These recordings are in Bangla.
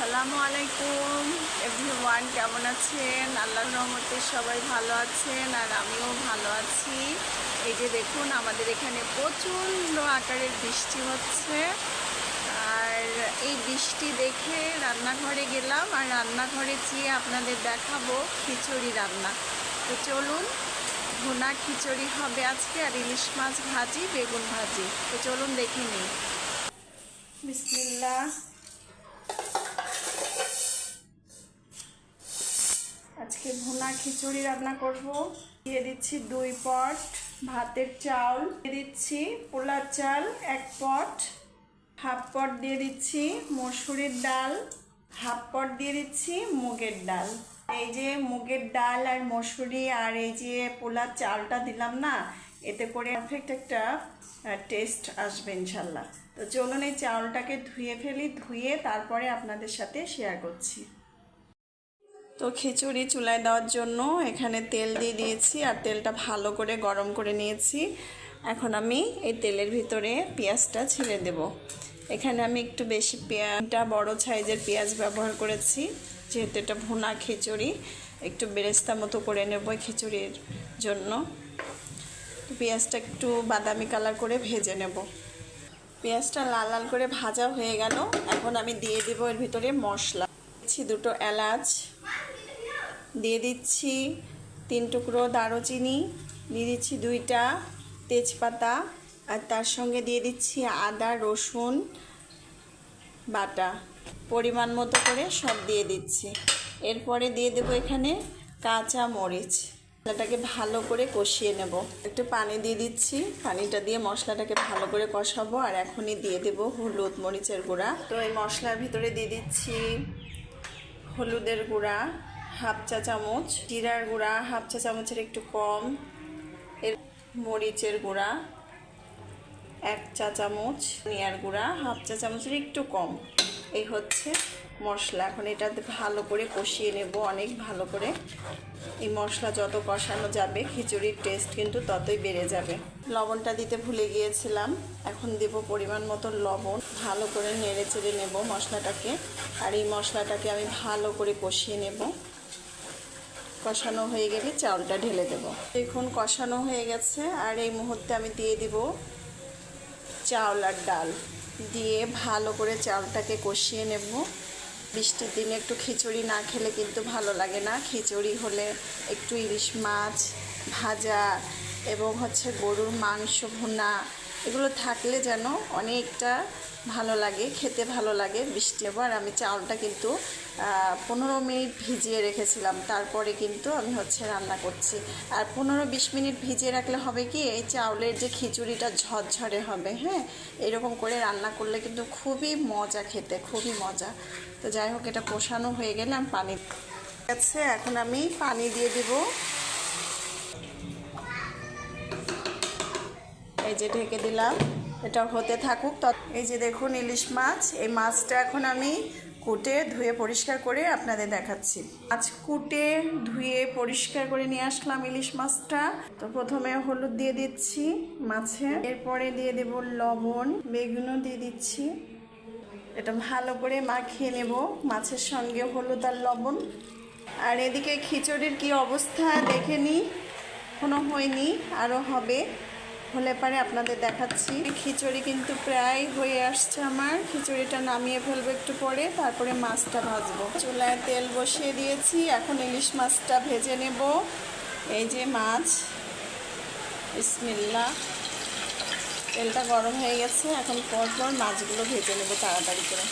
আসসালামু আলাইকুম এভরিওয়ান কেমন আছেন? আল্লাহর রহমতে সবাই ভালো আছেন আর আমিও ভালো আছি। এই যে দেখুন, আমাদের এখানে প্রচণ্ড আকারের বৃষ্টি হচ্ছে। আর এই বৃষ্টি দেখে রান্নাঘরে গেলাম আর রান্নাঘরে যেয়ে আপনাদের দেখাবো খিচুড়ি রান্না। তো চলুন, ভুনা খিচুড়ি হবে আজকে আর ইলিশ মাছ ভাজি, বেগুন ভাজি। তো চলুন দেখে নিই। বিসমিল্লাহ। আজকে ভুনা খিচুড়ি রান্না করব। দিয়ে দিচ্ছি দুই পট ভাতের চাউল দিয়ে দিচ্ছি পোলার চাল এক পট, হাফ পট দিয়ে দিচ্ছি মসুরির ডাল, হাফ পট দিয়ে দিচ্ছি মুগের ডাল। এই যে মুগের ডাল আর মসুরি আর এই যে পোলার চালটা দিলাম না, এতে করে পারফেক্ট একটা টেস্ট আসবে ইনশাল্লাহ। তো চলুন এই চাউলটাকে ধুয়ে ফেলি, ধুয়ে তারপরে আপনাদের সাথে শেয়ার করছি। তো খিচুড়ি চুলায় দেওয়ার জন্য এখানে তেল দিয়ে দিয়েছি আর তেলটা ভালো করে গরম করে নিয়েছি। এখন আমি এই তেলের ভিতরে পেঁয়াজটা ছেড়ে দেব। এখানে আমি একটু বেশি পেঁয়াজটা, বড় সাইজের পেঁয়াজ ব্যবহার করেছি। যেহেতু এটা ভুনা খিচুড়ি, একটু বেরেস্তা মতো করে নেব খিচুড়ির জন্য। পেঁয়াজটা একটু বাদামি কালার করে ভেজে নেব। পেঁয়াজটা লাল লাল করে ভাজা হয়ে গেল। এখন আমি দিয়ে দেবো এর ভিতরে মশলা। দুটো এলাচ। দিয়ে দিচ্ছি তিন টুকরো দারুচিনি, দিয়ে দিচ্ছি দুইটা তেজপাতা আর তার সঙ্গে দিয়ে দিচ্ছি আদা, রসুন বাটা। পরিমাণ মতো করে সব দিয়ে দিচ্ছি। এরপরে দিয়ে দেবো এখানে কাঁচা মরিচ। মশলাটাকে ভালো করে কষিয়ে নেব। একটু পানি দিয়ে দিচ্ছি। পানিটা দিয়ে মশলাটাকে ভালো করে কষাবো আর এখনই দিয়ে দেবো হলুদ মরিচের গুঁড়া। তো এই মশলার ভিতরে দিয়ে দিচ্ছি হলুদের গুঁড়া। হাফ চা চামচ। জিরার গুঁড়া, হাফ চা চামচের একটু কম। এর মরিচের গুঁড়া, এক চা চামচ। নিয়ার গুঁড়া, হাফ চা চামচের একটু কম। এই হচ্ছে মশলা। এখন এটাতে ভালো করে কষিয়ে নেব, অনেক ভালো করে। এই মশলা যত কষানো যাবে, খিচুড়ির টেস্ট কিন্তু ততই বেড়ে যাবে। লবণটা দিতে ভুলে গিয়েছিলাম। এখন দেব পরিমাণ মতো লবণ। ভালো করে নেড়ে চেড়ে নেব মশলাটাকে। আর এই মশলাটাকে আমি ভালো করে কষিয়ে নেব। কষানো হয়ে গেলে চাউলটা ঢেলে দেব। দেখুন, কষানো হয়ে গেছে, আর এই মুহূর্তে আমি দিয়ে দিব চাউল আর ডাল। দিয়ে ভালো করে চাউলটাকে কষিয়ে নেব। বৃষ্টির দিনে একটু খিচুড়ি না খেলে কিন্তু ভালো লাগে না। খিচুড়ি হলে একটু ইলিশ মাছ ভাজা এবং হচ্ছে গরুর মাংস ভুনা এগুলো থাকলে যেন অনেকটা ভালো লাগে, খেতে ভালো লাগে বৃষ্টি আবার আমি চাউলটা কিন্তু পনেরো মিনিট ভিজিয়ে রেখেছিলাম। তারপরে কিন্তু আমি হচ্ছে রান্না করছি। আর পনেরো বিশ মিনিট ভিজিয়ে রাখলে হবে কি, এই চাউলের যে খিচুড়িটা ঝরঝরে হবে হ্যাঁ? এরকম করে রান্না করলে কিন্তু খুবই মজা খেতে, খুবই মজা। তো যাই হোক, এটা কষানো হয়ে গেলে আমি পানি আছে এখন আমি পানি দিয়ে দিব। এই যে ঢেকে দিলাম, এটা হতে থাকুক। তত এই যে দেখুন ইলিশ মাছ, এই মাছটা এখন আমি কুটে ধুয়ে পরিষ্কার করে আপনাদের দেখাচ্ছি। মাছ কুটে ধুয়ে পরিষ্কার করে নিয়ে আসলাম ইলিশ মাছটা। তো প্রথমে হলুদ দিয়ে দিচ্ছি মাছে, এরপরে দিয়ে দেব লবণ, বেগুনও দিয়ে দিচ্ছি। এটা ভালো করে মাখিয়ে নেব মাছের সঙ্গে হলুদ আর লবণ। আর এদিকে খিচুড়ির কি অবস্থা দেখে নিই। কোনো হয়নি, আরও হবে। হলে পারে আপনাদের দেখাচ্ছি। খিচুড়ি কিন্তু প্রায় হয়ে আসছে আমার। খিচুড়িটা নামিয়ে ফেলব একটু পরে, তারপরে মাছটা ভাজবো। চুলায় তেল বসিয়ে দিয়েছি, এখন ইলিশ মাছটা ভেজে নেব। এই যে মাছ ইসমিল্লা তেলটা গরম হয়ে গেছে, এখন পরপর মাছগুলো ভেজে নেব তাড়াতাড়ি করে।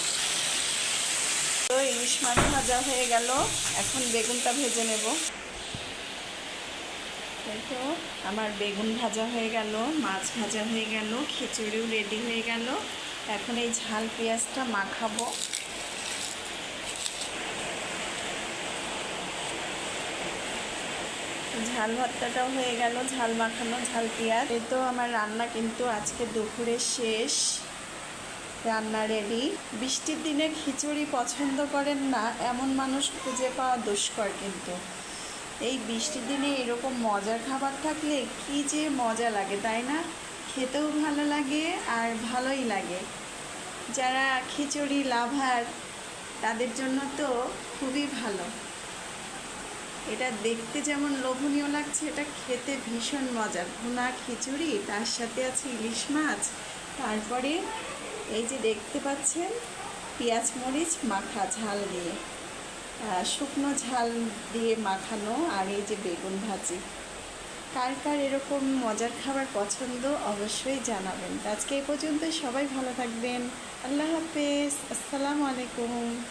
তো ইলিশ মাছ ভাজা হয়ে গেল, এখন বেগুনটা ভেজে নেব। এই তো আমার বেগুন ভাজা হয়ে গেল, মাছ ভাজা হয়ে গেল, খিচুড়িও রেডি হয়ে গেল। এখন এই ঝাল পেঁয়াজটা মাখাবো। ঝাল ভর্তাটাও হয়ে গেল, ঝাল মাখানো ঝাল পেঁয়াজ। এই তো আমার রান্না কিন্তু আজকে দুপুরে শেষ। রান্না রেডি বৃষ্টির দিনে খিচুড়ি পছন্দ করেন না, এমন মানুষ খুঁজে পাওয়া দুষ্কর কিন্তু। এই বৃষ্টির দিনে এরকম মজার খাবার থাকলে কি যে মজা লাগে, তাই না? খেতেও ভালো লাগে আর ভালোই লাগে। যারা খিচুড়ি, লাভার, তাদের জন্য তো খুবই ভালো। এটা দেখতে যেমন লোভনীয় লাগছে, এটা খেতে ভীষণ মজার। ভুনা খিচুড়ি, তার সাথে আছে ইলিশ মাছ, তারপরে এই যে দেখতে পাচ্ছেন, পেঁয়াজ মরিচ, মাখা ঝাল দিয়ে। শুকনো ঝাল দিয়ে মাখানো আর এই যে বেগুন ভাজি। কার কার এরকম মজার খাবার পছন্দ অবশ্যই জানাবেন। আজকে এই পর্যন্ত সবাই ভালো থাকবেন। আল্লাহ হাফেজ, আসসালামু আলাইকুম।